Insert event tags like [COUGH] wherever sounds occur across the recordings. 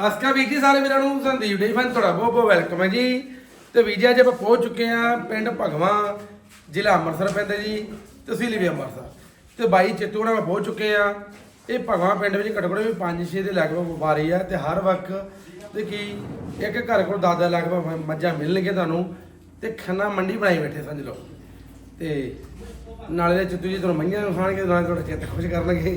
ਸਤਿ ਸ਼੍ਰੀ ਵੀਰ ਜੀ, ਸਾਰੇ ਵੀਰਾਂ ਨੂੰ ਸੰਦੀਪ ਡੇ ਫਨ ਤੁਹਾਡਾ ਬਹੁਤ ਬਹੁਤ ਵੈਲਕਮ ਹੈ ਜੀ। ਤੇ ਵੀਰ ਜੀ, ਅੱਜ ਆਪਾਂ ਪਹੁੰਚ ਚੁੱਕੇ ਆ ਪਿੰਡ ਭਗਵਾਂ, ਜ਼ਿਲ੍ਹਾ ਅੰਮ੍ਰਿਤਸਰ ਪੈਂਦਾ ਜੀ, ਤਹਿਸੀਲ ਵੀ ਅੰਮ੍ਰਿਤਸਰ। ਤੇ ਬਾਈ ਚਿੱਤੂ ਨਾਲ ਪਹੁੰਚ ਚੁੱਕੇ ਆ ਇਹ ਭਗਵਾਂ ਪਿੰਡ ਵਿੱਚ ਘੱਟੋ ਘੱਟ ਵੀ 5-6 ਦੇ ਲਗਭਗ ਵਪਾਰੀ ਆ ਤੇ ਹਰ ਵਕਤ ਤੇ ਕੀ ਇੱਕ ਘਰ ਕੋਲ ਦਾਦਾ ਲਗਭਗ ਮੱਝਾਂ ਮਿਲਣਗੇ ਤੁਹਾਨੂੰ ਤੇ ਖੰਨਾ ਮੰਡੀ ਬਣਾਈ ਬੈਠੇ ਸਮਝ ਲਓ। ਤੇ ਨਾਲੇ ਦੇ ਚਿੱਤੂ ਜੀ ਤੁਹਾਨੂੰ ਮਈਆਂ ਨੂੰ ਖਾਣਗੇ, ਨਾਲੇ ਤੁਹਾਡਾ ਚਿੱਤ ਖੁਸ਼ ਕਰਨਗੇ।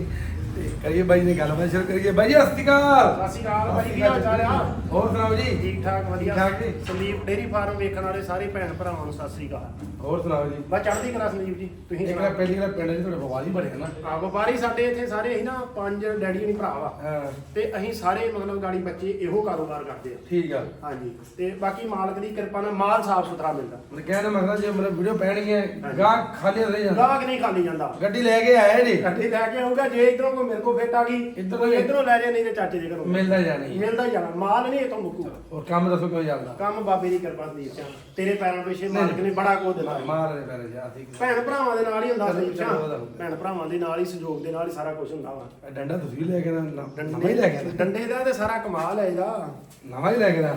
ਤੇ ਕਰੀਏ ਬਾਈ ਨੇ ਗੱਲਬਾਤ ਸ਼ੁਰੂ ਕਰੀਏ। ਬਾਈ ਜੀ, ਸਤਿ ਸ਼੍ਰੀ ਅਕਾਲ। ਸਤਿ ਸ਼੍ਰੀ ਅਕਾਲ ਭਾਈ, ਕੀ ਹਾਲ ਚਾਲ ਆ? ਹੋਰ ਸੁਣਾਓ ਜੀ? ਠੀਕ ਠਾਕ ਵਧੀਆ। ਠੀਕ ਠਾਕ ਜੀ। ਸੰਦੀਪ ਡੇਰੀ ਫਾਰਮ ਵੇਖਣ ਵਾਲੇ ਸਾਰੇ ਭੈਣ ਭਰਾਵਾਂ ਨੂੰ ਸਤਿ ਸ੍ਰੀ ਅਕਾਲ। ਹੋਰ ਸੁਣਾਓ ਜੀ? ਬਸ ਚੜ੍ਹਦੀ ਕਲਾ ਸੰਦੀਪ ਜੀ ਤੁਸੀਂ ਇੱਕ ਨਾ ਪਹਿਲੀ ਗੱਲ ਪਿੰਡ ਦੇ ਤੁਹਾਡੇ ਬਵਾਲੀ ਬੜੇ ਨਾ। ਆ ਵਪਾਰੀ ਸਾਡੇ ਇੱਥੇ ਸਾਰੇ ਅਸੀਂ ਨਾ ਪੰਜ ਡੈਡੀ ਨਹੀਂ ਭਰਾ ਵਾ। ਹਾਂ। ਤੇ ਅਸੀਂ ਸਾਰੇ ਮਤਲਬ ਗਾੜੀ ਬੱਚੇ ਇਹੋ ਕਾਰੋਬਾਰ ਕਰਦੇ ਆ। ਠੀਕ ਆ। ਹਾਂਜੀ ਤੇ ਬਾਕੀ ਮਾਲਕ ਦੀ ਕਿਰਪਾ ਨਾਲ ਮਾਲ ਸਾਫ਼ ਸੁਥਰਾ ਮਿਲਦਾ। ਮੈਂ ਕਹਿਣਾ ਮਸਲਾ ਜੇ ਮੇਰੇ ਵੀਡੀਓ ਪੈਣਗੀਆਂ ਗਾਹ ਖਾਲੀ ਰਹਿ ਜਾਂਦਾ। ਗਾਹਕ ਨਹੀਂ ਖਾਲੀ ਜਾਂਦਾ। ਗੱਡੀ ਲੈ ਕੇ ਆਏ ਜੀ। ਗੱਡੀ ਲੈ ਕੇ ਆਊਗਾ ਜੇ ਇਧਰੋਂ ਕੋਈ ਮੇਰੇ ਕੋਲ ਫਿੱਟ ਆ ਗਈ। ਇੱਧਰੋਂ ਕੋਈ ਇਧਰੋਂ ਲੈ ਜਾ ਨਹੀਂ ਤੇ ਚਾਚੇ ਦੇ ਘਰੋਂ। ਮਿਲਦਾ ਜਾਣੀ ਮਿਲਦਾ ਜਾਣਾ ਮਾਲ ਨਹੀਂ ਇਤੋਂ ਮੁੱਕੂ। ਹੋਰ ਕੰਮ ਦੱਸੋ ਕਿਉਂ ਚੱਲਦਾ ਕੰਮ ਬਾਬੇ ਦੀ ਕਿਰਪਾ ਸਿੰਘ ਤੇਰੇ ਪੈਰਾਂ ਪਿੱਛੇ ਮਾਲਕ ਨੇ ਬੜਾ ਕੁਝ ਦਿੱਤਾ। ਮਾਰ ਦੇ ਪੈਰੇ ਜਾ ਠੀਕ ਭੈਣ ਭਰਾਵਾਂ ਦੇ ਨਾਲ ਹੀ ਹੁੰਦਾ ਸਿੰਘ ਹੁੰਦਾ। ਭੈਣ ਭਰਾਵਾਂ ਦੇ ਨਾਲ ਹੀ ਸਹਿਯੋਗ ਦੇ ਨਾਲ ਹੀ ਸਾਰਾ ਕੁਝ ਹੁੰਦਾ ਵਾ। ਡੰਡਾ ਤੁਸੀਂ ਵੀ ਲੈ ਕੇ ਨਾ ਨਵਾਂ ਹੀ ਲੈ ਕੇ। ਡੰਡੇ ਦਾ ਤੇ ਸਾਰਾ ਕਮਾਲ ਹੈ ਇਹਦਾ। ਨਵਾਂ ਹੀ ਲੈ ਕੇ ਨਾ।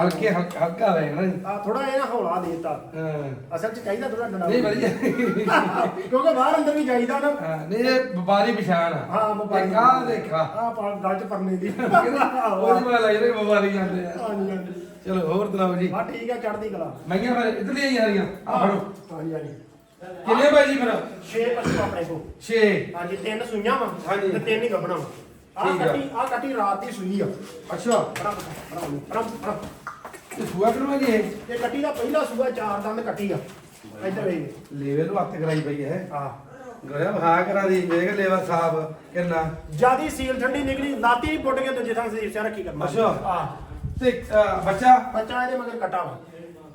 ਹਲਕੇ ਹਲਕਾ ਰਹੇ ਨਾ ਆ ਥੋੜਾ ਜਿਹਾ ਹੌਲਾ ਦੇਤਾ। ਹਾਂ। ਅਸਲ ਚ ਚਾਹੀਦਾ ਥੋੜਾ ਡੰਡਾ। ਨਹੀਂ ਵਧੀਆ। ਕਿਉਂਕਿ ਬਾਹਰ ਅੰਦਰ ਵੀ ਜਾਈਦਾ ਨਾ। ਨਹੀਂ ਇਹ ਵਪਾਰੀ ਪਛਾਣ ਆ। ਹਾਂ ਵਪਾਰੀ ਕਾ ਦੇਖਾ ਆ ਪਾ ਗੱਲ ਚ ਪਰਨੇ ਦੀ। [LAUGHS] ਉਹਦੀ ਮੈਂ ਲੱਗ ਰਿਹਾ ਵਪਾਰੀ ਜਾਂਦੇ ਆ। ਹਾਂਜੀ ਹਾਂਜੀ। ਚਲੋ ਹੋਰ ਸੁਣਾਓ ਜੀ? ਆ ਠੀਕ ਆ ਚੜਦੀ ਕਲਾ। ਮਈਆਂ ਫਿਰ ਇਧਰ ਹੀ ਆ ਰਹੀਆਂ। ਆ ਫੜੋ। ਹਾਂਜੀ ਹਾਂਜੀ। ਕਿੰਨੇ ਭਾਈ ਜੀ ਫਿਰ? ਛੇ ਪਸ਼ੂ ਆਪਣੇ ਕੋਲ। 6 ਹਾਂਜੀ ਤਿੰਨ ਸੂਈਆਂ ਵਾ ਹਾਂਜੀ। ਤੇ ਤਿੰਨ ਹੀ ਗੱਭਣਾ ਵਾ। ਆ ਠੀਕ ਆ। ਕੱਟੀ ਆ ਕੱਟੀ ਰਾਤ ਦੀ ਸੂਈ ਆ। ਅੱਛਾ। ਬੜਾ ਬੜਾ ਬੜਾ ਬੜਾ ਤੇ ਸੂਆ ਕਰਵਾ ਜੀ ਇਹ? ਤੇ ਕੱਟੀ ਦਾ ਪਹਿਲਾ ਸੂਆ ਚਾਰ ਦੰਦ ਕੱਟੀ ਆ। ਇੱਧਰ ਵੇਖ। ਲੇਵੇ ਨੂੰ ਹੱਥ ਕਰਾਈ ਪਈ ਹੈ। ਆ ਗੋਇਆ ਵਹਾ ਕਰਾ ਦੀ ਵੇਖ ਲੇਵਾ ਸਾਫ਼ ਕਿੰਨਾ। ਜਿਆਦੀ ਸੀਲ ਠੰਡੀ ਨਿਕਲੀ ਲਾਤੀ ਹੀ ਪੁੱਟ ਕੇ ਦੂਜੇ ਥਾਂ ਸਰੀਰ ਸਿਆ ਰੱਖੀ ਕਰਨਾ। ਅੱਛਾ। ਆ ਤੇ ਅ, ਬੱਚਾ? ਬੱਚਾ ਇਹਦੇ ਮਗਰ ਕੱਟਾ ਵਾ।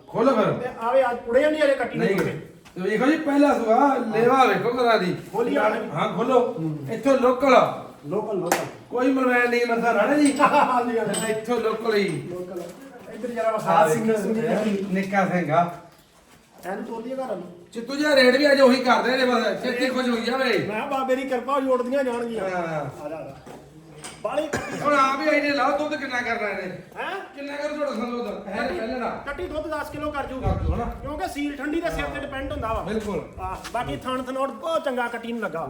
ਖੋਲੋ ਫਿਰ। ਤੇ ਆਵੇ ਅੱਜ ਪੁੜੇ ਨਹੀਂ ਹਲੇ ਕੱਟੀ ਨਹੀਂ। ਨਹੀਂ ਤੇ ਵੇਖੋ ਜੀ ਪਹਿਲਾ ਸੂਆ ਲੇਵਾ ਵੇਖੋ ਕਰਾ ਦੀ। ਖੋਲੀ ਆ। ਹਾਂ ਖੋਲੋ। ਇੱਥੋਂ ਲੋਕਲ ਲੋਕਲ ਲੋਕਲ। ਕੋਈ ਮਲਵੈਣ ਨਹੀਂ ਮਰਦਾ ਰਾਣਾ ਜੀ। ਹਾਂਜੀ ਹਾਂਜੀ ਇੱਥੋਂ ਲੋਕਲ ਹੀ। ਲੋਕਲ। ਇੱਧਰ ਜਰਾ ਖਾਸ ਸਿੰਘ ਸਿੰਘ ਨਿੱਕਾ ਸਿੰਘਾ ਐਨ ਤੋਲੀ ਘਰ ਨੂੰ ਚਿੱਤੂ ਜਿਹਾ ਰੇਟ ਵੀ ਅੱਜ ਉਹੀ ਕਰਦੇ ਨੇ ਬਸ ਛੇਤੀ ਖੁਸ਼ ਹੋਈ ਜਾਵੇ। ਮੈਂ ਬਾਬੇ ਦੀ ਕਿਰਪਾ ਜੋੜਦੀਆਂ ਜਾਣਗੀਆਂ। ਹਾਂ। ਆ ਜਾ ਆ ਜਾ। ਬਾਲੀ ਹੁਣ ਆ ਵੀ ਇਹਨੇ ਲਾਓ ਦੁੱਧ ਕਿੰਨਾ ਕਰਨਾ ਇਹਨੇ? ਹੈ? ਕਿੰਨਾ ਕਰ ਤੁਹਾਡਾ ਸੰਦੋ ਦਾ ਹੈ ਪਹਿਲੇ ਦਾ। ਕੱਟੀ ਦੁੱਧ 10 ਕਿਲੋ ਕਰ ਜੂ ਕਰ ਦਿਓ ਨਾ। ਕਿਉਂਕਿ ਸੀਲ ਠੰਡੀ ਦੇ ਸਿਰ ਤੇ ਡਿਪੈਂਡ ਹੁੰਦਾ ਵਾ। ਬਿਲਕੁਲ। ਆ ਬਾਕੀ ਥਣ ਥਨੋਟ ਬਹੁਤ ਚੰਗਾ ਕੱਟੀ ਨੂੰ ਲੱਗਾ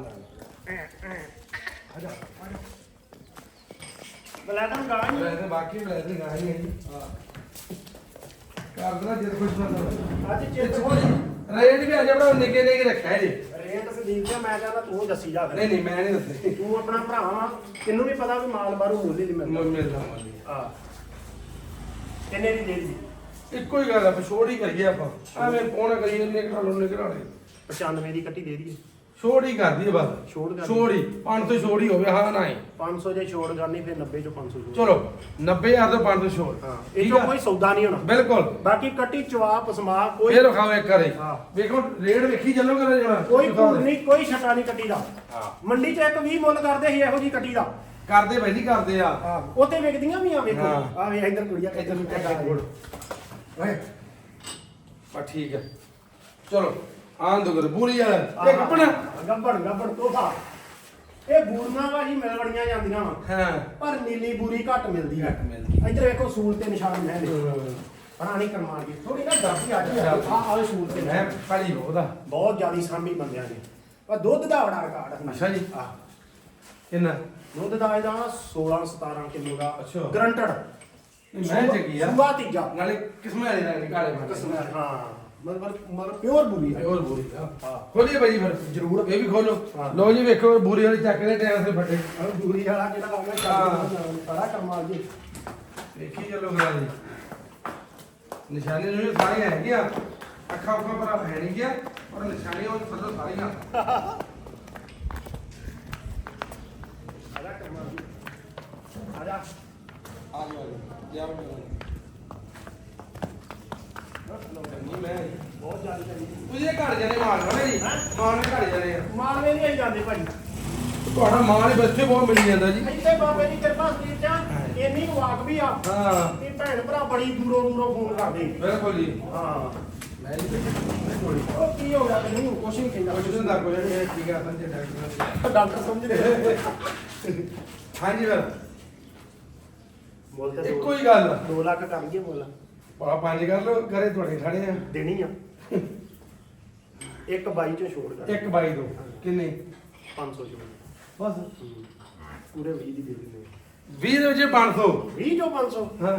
ਬਲੈਕਨ ਗਾਂ ਹੀ ਵੈਸੇ ਬਾਕੀ ਵੀ ਲੈਦੇ ਗਾ ਹੀ ਹੈ। ਜੀ ਕਰ ਦੇਣਾ ਜਦ ਖੁਸ਼ ਨਾ ਅੱਜ ਚੇਤ ਹੋ ਰੇਟ ਵੀ ਅੱਜ ਆਪਣਾ ਨਿੱਕੇ ਨਿੱਕੇ ਰੱਖਿਆ ਜੀ। ਰੇਟ ਸੰਦੀਪ ਜੀ ਮੈਂ ਕਹਿੰਦਾ ਤੂੰ ਦੱਸੀ ਜਾ ਨਹੀਂ ਫਿਰ। ਨਹੀਂ ਮੈਂ ਨਹੀਂ ਦੱਸੇ। ਤੂੰ ਆਪਣਾ ਭਰਾ ਵਾ। ਤੈਨੂੰ ਵੀ ਪਤਾ ਵੀ ਮਾਲ ਬਾਰੂ ਮੁੱਲ ਹੀ ਨਹੀਂ ਮਿਲਦਾ। ਮਿਲਦਾ ਆ ਕਿੰਨੇ ਦੀ ਦੇ ਦੀ ਇੱਕੋ ਹੀ ਗੱਲ ਆ ਛੋੜ ਹੀ ਕਰੀਏ ਆਪਾਂ। ਐਵੇਂ ਪੌਣਾ ਕਰੀਏ ਲੋ ਨਿਕਲਾ ਲੈ 95 ਦੀ ਕੱਟੀ ਦੇ ਦਈਏ। ਛੋੜ ਹੀ ਕਰਦੀ ਬਸ। ਛੋੜ ਕਰ ਛੋੜ ਹੀ। 500 ਛੋੜ ਹੀ ਹੋਵੇ ਹਾਂ ਨਾ ਹੀ 500 ਜੇ ਛੋੜ ਕਰਨੀ ਫਿਰ 90 ਚੋਂ 500 ਛੋੜ। ਚਲੋ 90000 ਤੋਂ 500 ਛੋੜ। ਹਾਂ ਠੀਕ ਇਹ ਚੋਂ ਆ? ਕੋਈ ਸੌਦਾ ਨਹੀਂ ਹੋਣਾ। ਬਿਲਕੁਲ। ਬਾਕੀ ਕੱਟੀ ਚਵਾ ਪਸਮਾ ਕੋਈ ਫੇਰ ਖਾਓ ਇੱਕ ਹਾਂ। ਵੇਖੋ ਰੇਟ ਵੇਖੀ ਚੱਲੋ ਕਰੇ ਜਣਾ। ਕੋਈ ਭੂਰ ਨਹੀਂ ਕੋਈ ਛਟਾ ਨਹੀਂ ਕੱਟੀ ਦਾ ਹਾਂ। ਮੰਡੀ 'ਚ ਇੱਕ 20 ਮੁੱਲ ਕਰਦੇ ਸੀ ਇਹੋ ਜੀ ਕੱਟੀ ਦਾ ਕਰਦੇ ਭਾਈ ਜੀ ਕਰਦੇ ਆ। ਉੱਥੇ ਵਿਕਦੀਆਂ ਵੀ ਆ ਵੇਖੋ। ਹਾਂ। ਆ ਵੇ ਇੱਧਰ ਕੁੜੀਆਂ ਇੱਧਰ ਨੂੰ ਚੱਕਾ ਓਏ। ਬਾ ਠੀਕ ਹੈ ਚਲੋ। ਆਂ ਦੋ ਕਰ ਬੂਰੀ ਵਾਲਾ। ਇਹ ਕੱਪਣਾ ਗੱਬੜ ਗੱਬੜ ਤੋਹਫਾ। ਇਹ ਬੂਰੀਆਂ ਵਾਹੀ ਮਿਲ ਬੜੀਆਂ ਜਾਂਦੀਆਂ ਵਾ। ਹਾਂ। ਪਰ ਨੀਲੀ ਬੂਰੀ ਘੱਟ ਮਿਲਦੀ ਹੈ। ਘੱਟ ਮਿਲਦੀ। ਇੱਧਰ ਵੇਖੋ ਸੂਲ ਤੇ ਨਿਸ਼ਾਨ ਹੈ ਪੁਰਾਣੀ ਕਰਮਾਂ ਦੀ। ਥੋੜੀ ਨਾ ਦਰਦੀ ਆ ਜੀ। ਆ ਆਵੇ ਸੂਲ ਤੇ ਮੈਂ। ਕਾਲੀ ਉਹਦਾ ਬਹੁਤ ਜ਼ਿਆਦੀ ਸਾਂਭੀ ਬੰਦਿਆਂ ਨੇ। ਪਰ ਦੁੱਧ ਦਾ ਬੜਾ ਰਿਕਾਰਡ ਹੈ ਅੱਛਾ ਜੀ। ਆ ਕਿੰਨਾ? ਦੁੱਧ ਦਾ ਇਹਦਾ 16 17 ਕਿਲੋ ਦਾ ਅੱਛਾ। ਗਰੰਟਡ। ਮੈਂ ਚੱਕੀ ਆ। ਸੂਆ ਤੀਜਾ। ਨਾਲੇ ਕਿਸਮੇ ਵਾਲੇ ਨਾਲ ਕਾਲੇ ਮਾਰ ਕਿਸਮ ਹਾਂ। ਮਤਲਬ ਮਤਲਬ ਪਿਓਰ ਬੂਰੀ ਹੈ ਹੋਰ ਬੂਰੀ ਆ ਹਾਂ। ਖੋਲੀਏ ਭਾਈ ਫਿਰ ਜ਼ਰੂਰ। ਇਹ ਵੀ ਖੋਲੋ। ਹਾਂ। ਲਓ ਜੀ ਵੇਖੋ ਬੂਰੀ ਵਾਲੀ ਚੱਕ ਦੇ ਟਾਈਮ ਸੇ ਫੱਟੇ। ਬੂਰੀ ਵਾਲਾ ਜਿਹੜਾ ਹੋਗਾ ਹਾਂ। ਚੱਲ ਬੜਾ ਕਰਮਾਲ ਜੀ। ਵੇਖੀ ਚੱਲੋ ਗਰਾ ਜੀ। ਨਿਸ਼ਾਨੀ ਨੂੰ ਸਾਰੀਆਂ ਹੈਗੀਆਂ ਅੱਖਾਂ ਉੱਪਰ ਪਰ ਹੈ ਨਹੀਂ ਗਿਆ ਪਰ ਨਿਸ਼ਾਨੀਆਂ ਉਹ ਥੱਲੇ ਸਾਰੀਆਂ। ਬੜਾ ਕਰਮਾਲ ਜੀ। ਆ ਜਾ। ਆ ਜਾਓ ਯਾਰ ਨਹੀਂ ਮੈਂ ਬਹੁਤ ਜ਼ਿਆਦਾ ਚੰਗੀ ਤੁਸੀਂ ਇਹ ਘਰ ਜਾਣੇ ਮਾਲ ਹੋਣੇ ਜੀ ਮਾਲ ਨੇ ਘਰ ਜਾਣੇ ਆ ਮਾਲਵੇ ਨਹੀਂ ਆਈ ਜਾਂਦੇ ਭਾਈ ਤੁਹਾਡਾ ਮਾਲ ਹੀ ਬੱਚੇ ਬਹੁਤ ਮਿਲ ਜਾਂਦਾ ਜੀ। ਇੱਥੇ ਬਾਬੇ ਦੀ ਕਿਰਪਾ ਸਰੀਰ ਚ ਇੰਨੀ ਵਾਕ ਵੀ ਆ ਹਾਂ। ਕਿ ਭੈਣ ਭਰਾ ਬੜੀ ਦੂਰੋਂ ਦੂਰੋਂ ਫੋਨ ਕਰਦੇ। ਬਿਲਕੁਲ ਜੀ। ਹਾਂ। ਮੈਂ ਨਹੀਂ ਉਹ ਕੀ ਹੋ ਗਿਆ ਤੈਨੂੰ? ਕੁਛ ਨਹੀਂ ਕਹਿੰਦਾ ਕੁਝ ਦਿਨ ਦਾ ਕੋਈ ਨਹੀਂ ਠੀਕ ਆ ਸੰਜੇ ਡਾਕਟਰ ਡਾਕਟਰ ਸਮਝਦੇ ਹਾਂਜੀ ਫਿਰ ਮੁੱਲ ਤੇ ਇੱਕੋ ਹੀ ਗੱਲ 2 ਲੱਖ ਕਰ ਲਈਏ ਮੁੱਲ। ਪਾ ਪੰਜ ਕਰ ਲਓ ਘਰੇ ਤੁਹਾਡੇ ਖੜੇ ਆ। ਦੇਣੀ ਆ। ਇੱਕ ਬਾਈ ਚੋਂ ਛੋੜ ਕਰ। ਇੱਕ ਬਾਈ ਦੋ। ਕਿੰਨੇ? 500 ਛੋੜ ਬਸ ਪੂਰੇ 20 ਦੀ ਦੇ ਦਿੰਦੇ 20 ਦੇ ਵਿੱਚ 500 20 ਚੋਂ 500 ਹਾਂ।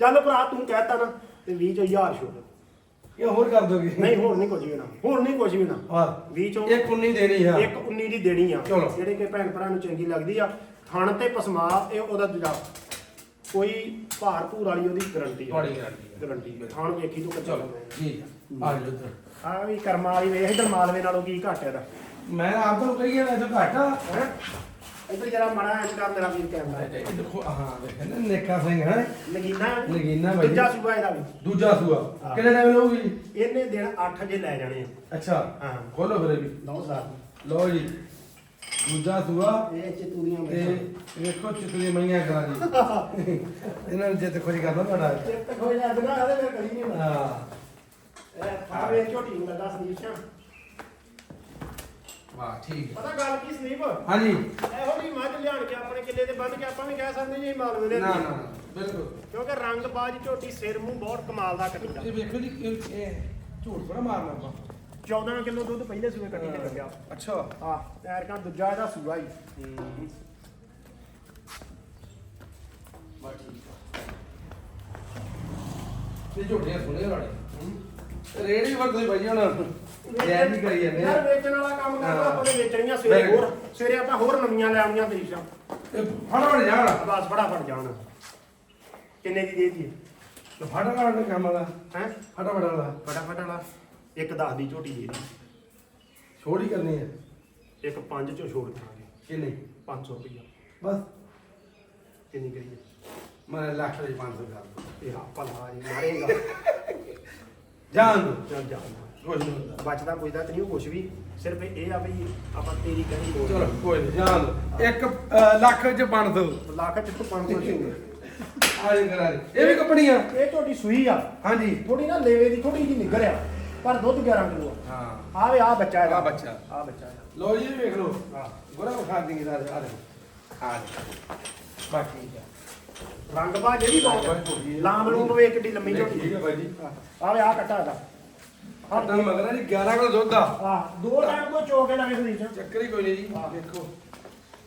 ਚੱਲ ਭਰਾ ਤੂੰ ਕਹਿਤਾ ਨਾ ਤੇ 20 ਚੋਂ 1000 ਛੋੜ। ਇਹ ਹੋਰ ਕਰ ਦੋਗੇ। ਨਹੀਂ ਹੁਣ ਨਹੀਂ ਕੁਝ ਵੀ ਨਾ। ਹੁਣ ਨਹੀਂ ਕੁਝ ਵੀ ਨਾ। ਹਾਂ। 20 ਚੋਂ ਇੱਕ 19 ਦੇਣੀ ਆ। ਇੱਕ 19 ਦੀ ਦੇਣੀ ਆ। ਚਲੋ। ਜਿਹੜੇ ਕਿ ਭੈਣ ਭਰਾ ਨੂੰ ਚੰਗੀ ਲੱਗਦੀ ਆ। ਥਣ ਤੇ ਪਸਮਾ ਇਹ ਉਹਦਾ ਦੂਜਾ ਕੋਈ ਭਾਰ ਭੂਰ ਵਾਲੀ ਉਹਦੀ ਗਰੰਟੀ guarantee ਆ। ਗਰੰਟੀ ਥਣ ਵੇਖੀ ਤੂੰ ਕੱਚਾ ਚਲੋ ਠੀਕ ਆ ਆ ਜਾਓ ਇੱਧਰ। ਆ ਵੀ ਕਰਮਾ ਵਾਲੀ ਵੇਖ ਇਧਰ ਮਾਲਵੇ ਨਾਲੋਂ ਕੀ ਘੱਟ ਇਹਦਾ। ਮੈਂ ਆਪ ਤੁਹਾਨੂੰ ਕਹੀਏ ਤਾਂ ਘੱਟ ਆ। ਹੈ? ਇਧਰ ਜਰਾ ਮੜਾ ਇੰਜ ਕਰ ਮੇਰਾ ਵੀਰ ਕੈਮਰਾ। ਇਹ ਦੇਖੋ ਹਾਂ ਵੇਖ ਨਾ ਨੇਕਾ ਸਿੰਘ ਹੈ ਨਗੀਨਾ। ਨਗੀਨਾ ਬਾਈ। ਦੂਜਾ ਸੂਬਾ ਇਹਦਾ ਵੀ। ਦੂਜਾ ਸੂਆ। ਹਾਂ। ਕਿੰਨੇ ਟਾਈਮ ਲਊਗੀ ਇਹਨੇ ਦਿਨ 8 ਜੇ ਲੈ ਜਾਣੇ ਆ। ਅੱਛਾ। ਹਾਂ। ਖੋਲੋ ਫਿਰ ਇਹ ਵੀ। ਦੋ ਸਾਲ। ਲਓ ਜੀ। ਦੂਜਾ ਸੂਆ। ਇਹ ਚਤੂਰੀਆਂ ਤੇ ਵੇਖੋ ਚਿਤਲੀ ਮਈਆਂ ਕਰਾ ਜੀ। ਇਹਨਾਂ ਨੂੰ ਜਿੱਤ ਖੋਰੀ ਕਰਦਾ ਤੁਹਾਡਾ। ਚਿੱਤ ਹੋ ਜਾ ਦਗਾ ਇਹਦੇ ਫਿਰ ਕਦੀ ਨਹੀਂ ਹਾਂ। ਇਹ ਥਾਵੇ ਝੋਟੀ ਨੂੰ ਲੱਗਾ ਸੰਦੀਪ ਸਿੰਘ। ਵਾਹ ਠੀਕ। ਹੈ ਪਤਾ ਗੱਲ ਕੀ ਸੰਦੀਪ? ਹਾਂਜੀ। ਇਹੋ ਜਿਹੀ ਮੱਝ ਲਿਆਣ ਕੇ ਆਪਣੇ ਕਿੱਲੇ ਤੇ ਬੰਨ ਕੇ ਆਪਾਂ ਵੀ ਕਹਿ ਸਕਦੇ ਜੀ ਮਾਲਵੇ ਦੇ ਨਾ ਨਾ ਨਾ, ਬਿਲਕੁਲ। ਕਿਉਂਕਿ ਰੰਗਬਾਜ਼ ਝੋਟੀ ਸਿਰ ਮੂੰਹ ਬਹੁਤ ਕਮਾਲ ਦਾ ਕੱਟੀਦਾ ਇਹ ਵੇਖੋ ਜੀ ਇਹ ਇਹ ਝੂਠ ਬੜਾ ਮਾਰਨਾ ਆਪਾਂ। 14 ਕਿਲੋ ਦੁੱਧ ਪਹਿਲੇ ਸੂਏ ਕੱਟੀ ਤੇ ਕੱਢਿਆ ਅੱਛਾ। ਆ ਪੈਰ ਕਾ ਦੂਜਾ ਇਹਦਾ ਸੂਆ ਹੀ। ਇਹ ਝੂਠੀਆਂ ਸੁਣੇ ਵਾਲੇ ਰੇਡ ਵੀ ਵਰਤਦੇ ਭਾਈ ਹੁਣ। ਜੈ ਵੀ ਕਰੀ ਜਾਂਦੇ ਯਾਰ ਵੇਚਣ ਵਾਲਾ ਕੰਮ ਕਰਦਾ ਹਾਂ। ਆਪਾਂ ਨੇ ਵੇਚਣੀਆਂ ਸਵੇਰੇ। ਹੋਰ ਸਵੇਰੇ ਆਪਾਂ ਹੋਰ ਨਵੀਆਂ ਲੈ ਆਉਣੀਆਂ ਤਰੀਸ਼ਾਂ ਇਹ ਫੜਾਉਣ ਜਾਣਾ। ਬਸ ਫਟਾਫਟ ਜਾਣ। ਕਿੰਨੇ ਦੀ ਦੇ ਦੀ ਫਟਾਫਟ ਦਾ ਕੰਮ ਵਾਲਾ। ਹੈ? ਫਟਾਫਟ ਵਾਲਾ। ਫਟਾਫਟ ਵਾਲਾ। ਇੱਕ 10 ਦੀ ਝੋਟੀ ਦੇ ਦੀ। ਛੋੜ ਹੀ ਕਰਨੀ ਹੈ। ਇੱਕ 5 ਚੋਂ ਛੋੜ ਦਾਂਗੇ ਕਿੰਨੀ? 500 ਰੁਪਈਆ। ਬਸ। ਕਿੰਨੀ ਕਰੀਏ? ਮੈਂ ਲੱਖ ਦੇ 500 ਕਰ ਦੂੰ। ਇਹ ਆਪਾਂ ਲਾ ਜੀ ਮਾਰੇਗਾ। ਜਾਣ ਦੋ। ਚੱਲ ਜਾ ਕੁਝ ਨਹੀਂ ਹੁੰਦਾ। ਬਚਦਾ ਪੁੱਛਦਾ ਤੇ ਨਹੀਂ ਕੁਝ ਵੀ। ਸਿਰਫ ਇਹ ਆ ਵੀ ਆਪਾਂ ਤੇਰੀ ਕਹੀ ਬੋਲ ਚਲੋ ਕੋਈ ਨਹੀਂ ਜਾਣ ਦੋ। ਇੱਕ ਲੱਖ ਚ ਬਣ ਦੋ ਲੱਖ ਚ ਤੂੰ 500 ਛੋੜ ਆ ਜੀ ਕਰਾ ਦੇ ਇਹ ਵੀ ਕੰਪਨੀ ਆ ਇਹ ਤੁਹਾਡੀ ਸੂਈ ਆ। ਹਾਂਜੀ। ਥੋੜੀ ਨਾ ਲੇਵੇ ਦੀ ਥੋੜੀ ਜਿਹੀ ਨਿਗਰ ਆ। ਪਰ ਦੁੱਧ 11 ਕਿਲੋ ਆ। ਹਾਂ। ਆਵੇ ਆ ਬੱਚਾ ਇਹਦਾ। ਆਹ ਬੱਚਾ। ਆ ਬੱਚਾ ਇਹਦਾ। ਲੋ ਜੀ ਵੇਖ ਲਓ। ਹਾਂ। ਗੋਰਾ ਵਿਖਾ ਦਿੰਗੇ ਦਾ ਆ ਦੇ ਆ। ਦੇ ਬਾਕੀ ਰੰਗ ਬਾ ਜਿਹੜੀ ਰੰਗ ਬਹੁਤ ਹੈ। ਲਾਮ ਲੂਮ ਵੇਖ ਕਿੱਡੀ ਲੰਮੀ ਠੀਕ ਝੋਟੀ। ਹੈ ਬਾਈ ਜੀ। ਆਵੇ ਆ ਕੱਟਾ ਇਹਦਾ। ਤਾਂ ਮਗਰ ਜੀ 11 ਕਿਲੋ ਦੁੱਧ ਆ। ਆ ਦੋ ਟਾਈਮ ਤੋਂ ਚੋ ਕੇ ਲਵੇ ਸਰੀਰ ਚ ਚੱਕਰ ਹੀ ਕੋਈ ਨਹੀਂ ਜੀ ਹਾਂ। ਦੇਖੋ।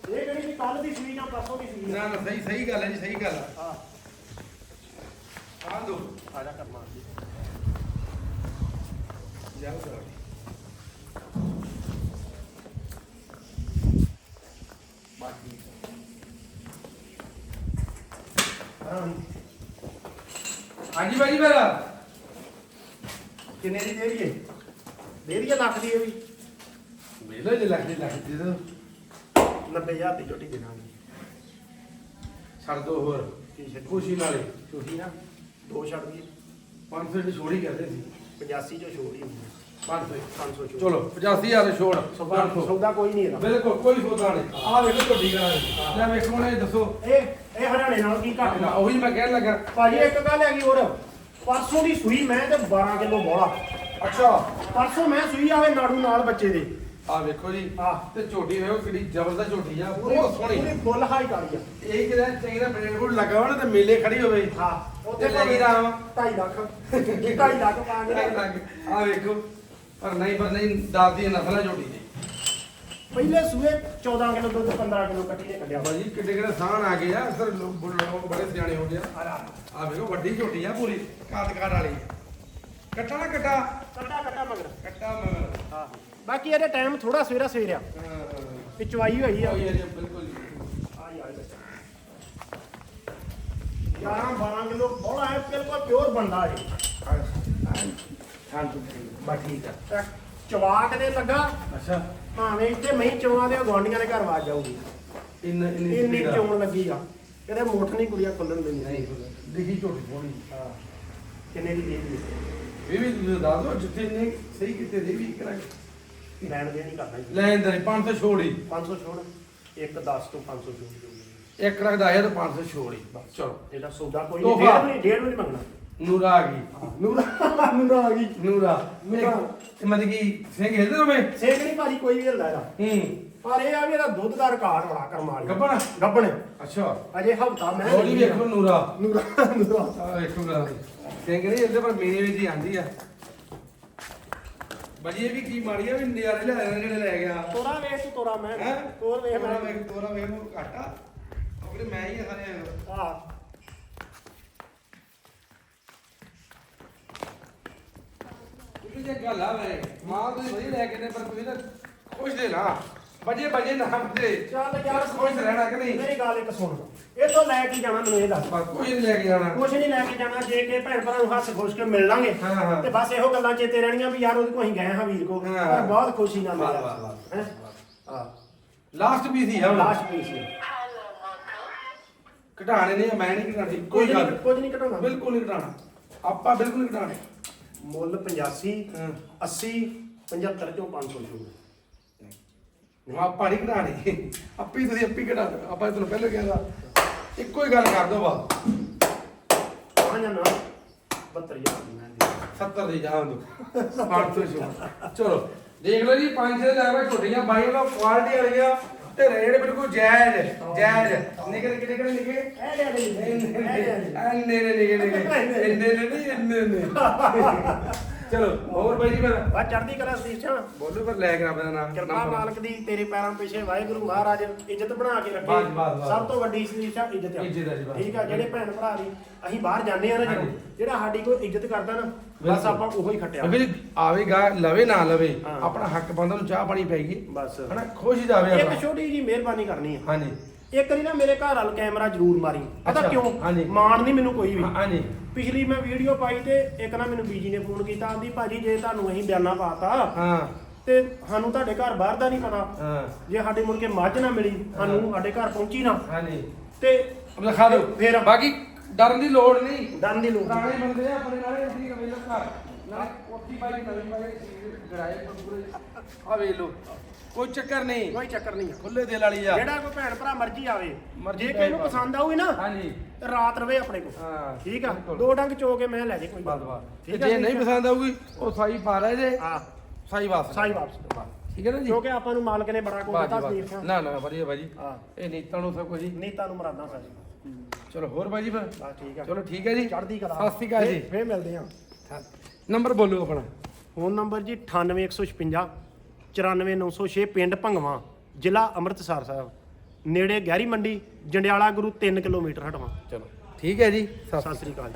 ਇਹ ਕਿਹੜੀ ਵੀ ਕੱਲ ਦੀ ਸੂਈ ਜਾਂ ਪਰਸੋਂ ਦੀ ਸੂਈ ਨਾ ਨਾ ਸਹੀ ਸਹੀ ਗੱਲ ਹੈ ਜੀ ਸਹੀ ਗੱਲ ਆ। ਆ ਆ ਦੋ। ਆ ਜਾ ਕਰਮਾ ਜੀ ਹਾਂਜੀ ਬਾਈ ਮੇਰਾ ਕਿੰਨੇ ਦੀ ਦੇ ਦਈਏ? ਦੇ ਦਈਏ ਲੱਖ ਦੀ ਇਹ ਵੀ। ਵੇਲੋ ਜੇ ਲੱਖ ਦੀ ਲੱਖ ਦੇ ਦੋ 90000 ਦੀ ਝੋਟੀ ਦੇ ਦਾਂਗੇ ਛੱਡ ਦੋ ਹੋਰ। ਕੀ ਛੱਡ ਖੁਸ਼ੀ ਨਾਲੇ। ਝੋਟੀ ਨਾ। ਦੋ ਛੱਡ ਦਈਏ। 500 ਦੀ ਛੋੜੀ ਕਰਦੇ ਸੀ। 85 ਚੋਂ ਛੋੜ ਹੁੰਦੀ 500 500 ਛੋੜ ਚਲੋ 85000 ਛੋੜ। ਸੌਦਾ 500 ਸੌਦਾ ਕੋਈ ਨਹੀਂ ਇਹਦਾ ਬਿਲਕੁਲ ਕੋਈ ਸੌਦਾ ਨਹੀਂ। ਆ ਵੇਖੋ ਤੁਹਾਡੀ ਕਰਾਂ ਲੈ ਵੇਖੋ ਨੇ ਦੱਸੋ। ਇਹ ਇਹ ਹਰਿਆਣੇ ਨਾਲ ਕੀ ਘੱਟ ਨਾ, ਨਾ ਉਹੀ ਮੈਂ ਕਹਿਣ ਲੱਗਾ। ਭਾਜੀ ਇੱਕ ਗੱਲ ਹੈਗੀ ਹੋਰ। ਪਰਸੋਂ ਦੀ ਸੂਈ ਮੈਂ ਤੇ 12 ਕਿਲੋ ਬੋਲਾ ਅੱਛਾ। ਪਰਸੋਂ ਮੈਂ ਸੂਈ ਆਵੇ ਨਾੜੂ ਨਾਲ ਬੱਚੇ ਦੇ। ਆ ਵੇਖੋ ਜੀ। ਆ ਤੇ ਝੋਟੀ ਵੇਖੋ ਕਿੰਨੀ ਜ਼ਬਰਦਸਤ ਝੋਟੀ ਆ। ਬਹੁਤ ਸੋਹਣੀ। ਪੂਰੀ ਫੁੱਲ ਹਾਈ ਕਰੀ ਆ। ਇਹ ਕਿਹਦਾ ਚਾਹੀਦਾ ਬ੍ਰੇਡ ਬੂਡ ਲੱਗਾ ਹੋਣਾ ਤੇ ਮੇਲੇ ਖੜੀ ਹੋਵੇ। ਹਾਂ ਗਈ ਰਾਮ 2.5 ਲੱਖ। [LAUGHS] 2.5 ਲੱਖ ਪਾ ਕੇ ਆ ਵੇਖੋ। ਪਰ ਨਹੀਂ ਪਰ ਨਹੀਂ ਦਾਦੀ ਨਸਲਾਂ ਝੋਟੀ ਦੀ ਪਹਿਲੇ ਸੂਏ 14 ਕਿਲੋ ਦੁੱਧ 15 ਕਿਲੋ ਕੱਟੀ ਨੇ ਕੱਢਿਆ। ਬਾਜੀ ਕਿੱਡੇ ਕਿੱਡੇ ਸਾਨ ਆ ਗਏ ਆ ਅਸਰ ਲੋਕ ਬੜੇ ਸਿਆਣੇ ਹੋ ਗਏ ਆ ਆ ਵੇਖੋ ਵੱਡੀ ਝੋਟੀ ਆ ਪੂਰੀ ਕਾਟ ਕਾਟ ਵਾਲੀ। ਕੱਟਾ ਨਾ ਕੱਟਾ? ਕੱਟਾ ਕੱਟਾ ਮਗਰ। ਕੱਟਾ ਮਗਰ। ਹਾਂ ਬਾਕੀ ਇਹਦੇ ਟਾਈਮ ਥੋੜਾ ਸਵੇਰਾ ਸਵੇਰਿਆ। ਹਾਂ ਪਿਚਵਾਈ ਹੋਈ ਆ। ਹਾਂ ਬਿਲਕੁਲ। ਆਈ ਆਈ 11 12 ਕਿਲੋ ਬੋਲਾ ਹੈ ਬਿਲਕੁਲ ਪਿਓਰ ਬੰਦਾ ਜੀ ਹਾਂ ਬਾ ਠੀਕ ਆ ਤੇ ਚਵਾਕ ਦੇ ਲੱਗਾ। ਅੱਛਾ। ਭਾਵੇਂ ਇੱਥੇ ਮਹੀਂ ਚੋਆਂ ਦੇ ਗਵਾਂਡੀਆਂ ਦੇ ਘਰ ਵਾਜ ਜਾਊਗੀ ਇੰਨ ਇੰਨੀ ਇੰਨੀ speed ਆ। ਚੋਣ ਲੱਗੀ ਆ। ਇਹਦੇ ਮੁੱਠ ਨਹੀਂ ਕੁੜੀਆਂ ਖੁੱਲਣ ਦਿੰਦੀਆਂ। ਨਹੀਂ ਦਿਖੀ ਝੋਟੀ ਥੋੜੀ ਹਾਂ। ਕਿੰਨੇ ਦੀ ਦੇ ਦੀ ਇਹ ਵੀ ਤੁਸੀਂ ਦੱਸ ਦਿਓ ਜਿੱਥੇ ਨੇ ਸਹੀ ਕਿਤੇ ਦੇ ਵੀ ਕਰਾਂ ਲੈਣ ਦੇ ਨਹੀਂ ਕਰਨਾ ਜੀ। ਲੈਣ ਦੇ 500 ਛੋੜੀ 500 ਛੋੜ। ਇੱਕ 10 ਤੋਂ 500 ਛੋੜ ਦਿਓ ਇੱਕ ਰੱਖਦਾ ਹੈ ਤਾਂ 500 ਛੋੜੀ ਚਲੋ। ਇਹਦਾ ਸੌਦਾ ਕੋਈ ਤੋਹਫ਼ਾ। ਨਹੀਂ ਡੇਢ ਵੀ ਨਹੀਂ ਡੇਢ ਵੀ ਨਹੀਂ ਮੰਗਣਾ। ਨੂਰਾ ਆ ਗਈ। ਨੂਰਾ ਨੂਰਾ ਆ ਗਈ। ਨੂਰਾ। ਨੂਰਾ। ਇਹ ਮਤਲਬ ਕਿ ਸਿੰਘ ਹਿਲਦੇ ਹੋਵੇ ਸੇਕ ਨਹੀਂ ਭਾਜੀ ਕੋਈ ਵੀ ਹਿਲਦਾ ਇਹਦਾ। ਹੂੰ। ਪਰ ਇਹ ਆ ਵੀ ਇਹਦਾ ਦੁੱਧ ਦਾ ਰਿਕਾਰਡ ਬੜਾ ਕਰਮ ਵਾਲੀ ਗੱਭਣ? ਗੱਬਣ? ਅੱਛਾ। ਅਜੇ ਹਫਤਾ ਮੈਂ ਬੋਲੀ ਵੇਖੋ ਨੂਰਾ। ਨੂਰਾ ਨੂਰਾ। ਆ ਵੇਖੋ ਗਾਂ ਦੀ ਕਹਿੰਗੇ ਇਹਦੇ ਪਰ ਮੇਰੇ ਵਿੱਚ ਹੀ ਆਂਦੀ ਆ। ਬਜੀ ਇਹ ਵੀ ਕੀ ਆ ਵੀ ਨਿਆਰੇ ਲੈ ਆਏ ਜਿਹੜੇ ਲੈ ਗਿਆ। ਤੋਰਾ ਵੇਖ ਤੂੰ ਤੋਰਾ ਮੈਂ। ਹੈ? ਤੋਰ ਵੇਖ ਤੋਰਾ ਮੈਂ। ਵੇਖ ਤੋਰਾ ਵੇਖ ਨੂੰ ਘਾਟਾ। ਉਹਦੇ ਮੈਂ ਹੀ ਆ ਸਾਰੇ। ਆ ਤੁਸੀਂ ਜੇ ਗੱਲ ਆ ਵੇ। ਮਾਂ ਤੁਸੀਂ ਵਧੀਆ ਲੈ ਕੇ ਨੇ ਪਰ ਤੁਸੀਂ ਤਾਂ ਖੁਸ਼ ਦੇ ਨਾ। ਬਜੇ ਬਜੇ ਨਾ ਬਜੇ ਚੱਲ ਯਾਰ ਖੁਸ਼ ਰਹਿਣਾ ਕਿ ਨਹੀਂ? ਮੇਰੀ ਗੱਲ ਇੱਕ ਸੁਣ। ਇਹ ਤੋਂ ਲੈ ਕੇ ਜਾਣਾ ਮੈਨੂੰ ਇਹ ਦੱਸ। ਬਸ ਕੋਈ ਨਹੀਂ ਲੈ ਕੇ ਜਾਣਾ। ਕੁਛ ਨਹੀਂ ਲੈ ਕੇ ਜਾਣਾ। ਜੇ ਕਿ ਭੈਣ ਭਰਾ ਨੂੰ ਹੱਸ ਖੁਸ਼ ਕੇ ਮਿਲ ਲਾਂਗੇ ਹਾਂ, ਹਾਂ। ਤੇ ਬਸ ਇਹੋ ਗੱਲਾਂ ਚੇਤੇ ਰਹਿਣੀਆਂ ਵੀ ਯਾਰ ਉਹਦੇ ਕੋਲ ਅਸੀਂ ਗਏ ਹਾਂ ਵੀਰ ਕੋ ਹਾਂ। ਪਰ ਬਹੁਤ ਖੁਸ਼ੀ ਨਾਲ ਵਾਹ, ਮਿਲਿਆ ਵਾਹ, ਵਾਹ। ਹੈਂ? ਹਾਂ ਲਾਸਟ ਵੀ ਸੀ ਹੁਣ। ਲਾਸਟ ਪੀਸ ਹੈ ਘਟਾਣੇ ਨਹੀਂ ਮੈਂ ਨਹੀਂ ਘਟਾਣੀ ਕੋਈ ਗੱਲ ਕੁਝ ਨਹੀਂ ਘਟਾਉਣਾ। ਬਿਲਕੁਲ ਨਹੀਂ ਘਟਾਣਾ ਆਪਾਂ ਬਿਲਕੁਲ ਨਹੀਂ ਘਟਾਣੇ ਮੁੱਲ 85 ਹਾਂ। 80 75 ਚੋਂ 500 ਸ਼ੁਰੂ। ਆਪਾਂ ਨਹੀਂ ਘਟਾਣੀ ਆਪੀ ਤੁਸੀਂ ਆਪੀ ਘਟਾ ਦਿਓ। ਆਪਾਂ ਤੁਹਾਨੂੰ ਪਹਿਲਾਂ ਕਿਹਾ ਸੀ ਇੱਕੋ ਹੀ ਗੱਲ ਕਰ ਦੋ ਬਸ। ਆ ਜਾਂ ਨਾ 72000 ਦੀ ਮੈਂ ਦੇ 70 ਦੀ ਜਾਣ ਦੋ। 500 ਸ਼ੁਰੂ। ਚਲੋ ਦੇਖ ਲਓ ਜੀ ਪੰਜ ਛੇ ਲੈ ਛੋਟੀਆਂ ਬਾਈਆਂ ਦਾ ਕੁਆਲਿਟੀ ਵਾਲੀਆਂ ਤੇ ਰੇਟ ਬਿਲਕੁਲ ਜਾਇਜ਼ ਜਾਇਜ਼। ਨਿਕੇ ਨਿਕੇ ਨਿਕੇ ਨਿਕੇ ਇਹ ਲੈ ਲਈ ਇਹ ਲੈ ਲਈ ਇੰਨੇ ਨੇ ਨਿਕੇ ਨਿਕੇ ਇੰਨੇ ਨੇ ਨਹੀਂ ਇੰਨੇ ਨੇ [LAUGHS] ਚਲੋ ਹੋਰ ਬਾਈ ਜੀ ਫਿਰ। ਵਾ ਚੜਦੀ ਕਲਾ ਸਦੀਪ ਸਿੰਘ ਬੋਲੋ ਫਿਰ ਲੈ ਕੇ ਆਪਣਾ ਨਾਮ ਕਿਰਪਾ ਮਾਲਕ ਦੀ ਤੇਰੇ ਪੈਰਾਂ ਪਿੱਛੇ ਵਾਹਿਗੁਰੂ ਮਹਾਰਾਜ ਇੱਜ਼ਤ ਬਣਾ ਕੇ ਰੱਖੇ। ਬਸ। ਸਭ ਤੋਂ ਵੱਡੀ ਸਦੀਪ ਸਿੰਘ ਇੱਜ਼ਤ ਆ। ਇੱਜ਼ਤ ਆ ਜੀ, ਬਸ। ਠੀਕ ਆ ਜਿਹੜੇ ਭੈਣ ਭਰਾ ਦੀ ਅਸੀਂ ਬਾਹਰ ਜਾਂਦੇ ਆ ਨਾ ਜਦੋਂ ਹਾਂਜੀ। ਜਿਹੜਾ ਸਾਡੀ ਕੋਈ ਇੱਜ਼ਤ ਕਰਦਾ ਨਾ ਬਸ ਬਿਲਕੁਲ। ਆਪਾਂ ਉਹੋ ਹੀ ਖੱਟਿਆ। ਅਗਰ ਆਵੇਗਾ ਲਵੇ ਨਾ ਲਵੇ ਹਾਂ। ਆਪਣਾ ਹੱਕ ਬੰਦਾ ਨੂੰ ਚਾਹ ਪਾਣੀ ਪੈਗੀ ਬਸ। ਹਨਾ ਖੁਸ਼ ਜਾਵੇ ਇੱਕ ਆਪਣਾ। ਛੋਟੀ ਜੀ ਮਿਹਰਬਾਨੀ ਕਰਨੀ ਆ। ਹਾਂਜੀ। ਇੱਕ ਵਾਰੀ ਨਾ ਮੇਰੇ ਘਰ ਵਾਲ ਕੈਮਰਾ ਜ਼ਰੂਰ ਮਾਰੀ। ਪਤਾ ਅੱਛਾ, ਕਿਉਂ। ਮਾਣ ਨਹੀਂ ਮੈਨੂੰ ਕੋਈ ਵੀ। ਹਾਂ- ਹਾਂਜੀ। ਪਿਛਲੀ ਮੈਂ ਵੀਡੀਓ ਪਾਈ ਤੇ ਇੱਕ ਨਾ ਮੈਨੂੰ ਬੀਜੀ ਨੇ ਫੋਨ ਕੀਤਾ ਆਂਦੀ ਭਾਜੀ ਜੇ ਤੁਹਾਨੂੰ ਅਸੀਂ ਬਿਆਨਾ ਪਾਤਾ ਹਾਂ। ਤੇ ਸਾਨੂੰ ਤੁਹਾਡੇ ਘਰ ਬਾਹਰ ਦਾ ਨਹੀਂ ਪਤਾ। ਹਾਂ। ਜੇ ਸਾਡੇ ਮੁੜ ਕੇ ਮੱਝ ਨਾ ਮਿਲੀ ਸਾਨੂੰ ਸਾਡੇ ਘਰ ਪਹੁੰਚੀ ਨਾ। ਹਾਂਜੀ। ਤੇ ਅਬ ਲਿਖਾ ਦਿਓ। ਫਿਰ? ਬਾਕੀ ਡਰਨ ਦੀ ਲੋੜ ਨਹੀਂ। ਡਰਨ ਦੀ ਲੋੜ ਨਹੀਂ। ਪੁਰਾਣੇ ਬੰਦੇ ਆ ਆਪਣੇ ਨਾਲੇ ਅਸੀਂ ਵੇਲੋ ਘਰ। ਨਾਲੇ ਕੋਠੀ ਨਵੀਂ ਪੂਰੇ ਆ ਲਓ ਕੋਈ ਚੱਕਰ ਨਹੀਂ। ਕੋਈ ਚੱਕਰ ਨਹੀਂ। ਆ। ਖੁੱਲੇ ਦਿਲ ਵਾਲੀ ਆ। ਜਿਹੜਾ ਕੋਈ ਭੈਣ ਭਰਾ ਮਰਜ਼ੀ ਆਵੇ ਮਰਜ਼ੀ ਜੇ ਕਿਸੇ ਨੂੰ ਪਏ ਪਸੰਦ ਆਊਗੀ ਨਾ ਹਾਂਜੀ। ਤੇ ਰਾਤ ਰਵੇ ਆਪਣੇ ਕੋਲ। ਹਾਂ ਠੀਕ ਆ? ਬਿਲਕੁਲ। ਦੋ ਡੰਗ ਚੋ ਕੇ ਮੈਂ ਲੈ ਜੇ ਕੋਈ ਬਸ ਗੱਲ। ਬਸ ਤੇ ਠੀਕ ਆ ਜੇ ਜੀ? ਨਹੀਂ ਪਸੰਦ ਆਊਗੀ ਉਹ ਸਾਈ ਪਾ ਲੈ ਜੇ। ਹਾਂ। ਸਾਈ ਵਾਪਸ ਸਾਈ ਵਾਪਸ ਠੀਕ ਹੈ ਨਾ ਜੀ? ਕਿਉਂਕਿ ਆਪਾਂ ਨੂੰ ਮਾਲਕ ਨੇ ਬੜਾ ਕੁਝ ਵਾਹ ਦਿੱਤਾ ਜੀ ਸਦੀਪ ਵਾਹ। ਸਿੰਘ ਨਾ ਨਾ ਵਧੀਆ ਬਾਜੀ। ਹਾਂ। ਇਹ ਨੀਤਾਂ ਨੂੰ ਸਭ ਕੁਝ ਜੀ। ਨਹੀਂ ਤੁਹਾਨੂੰ ਮਰਾਦਾ ਸਾਜੀ ਚਲੋ ਹੋਰ ਬਾਜੀ ਫਿਰ? ਬਸ ਠੀਕ ਆ। ਚਲੋ ਠੀਕ ਹੈ ਜੀ। ਚੜ੍ਹਦੀ ਕਲਾ। ਸਤਿ ਸ਼੍ਰੀ ਅਕਾਲ ਜੀ। ਫੇਰ- ਫੇਰ ਮਿਲਦੇ ਆ ਨੰਬਰ ਬੋਲੋ ਆਪਣਾ। ਫੋਨ ਨੰਬਰ ਜੀ 98156 94906 ਪਿੰਡ ਭੰਗਵਾ ਜ਼ਿਲ੍ਹਾ ਅੰਮ੍ਰਿਤਸਰ ਸਾਹਿਬ। ਨੇੜੇ ਗਹਿਰੀ ਮੰਡੀ ਜੰਡਿਆਲਾ ਗੁਰੂ 3 ਕਿਲੋਮੀਟਰ ਹਟਵਾ। ਚਲੋ। ਠੀਕ ਹੈ ਜੀ ਸਤਿ ਸਤਿ ਸ੍ਰੀ ਅਕਾਲ।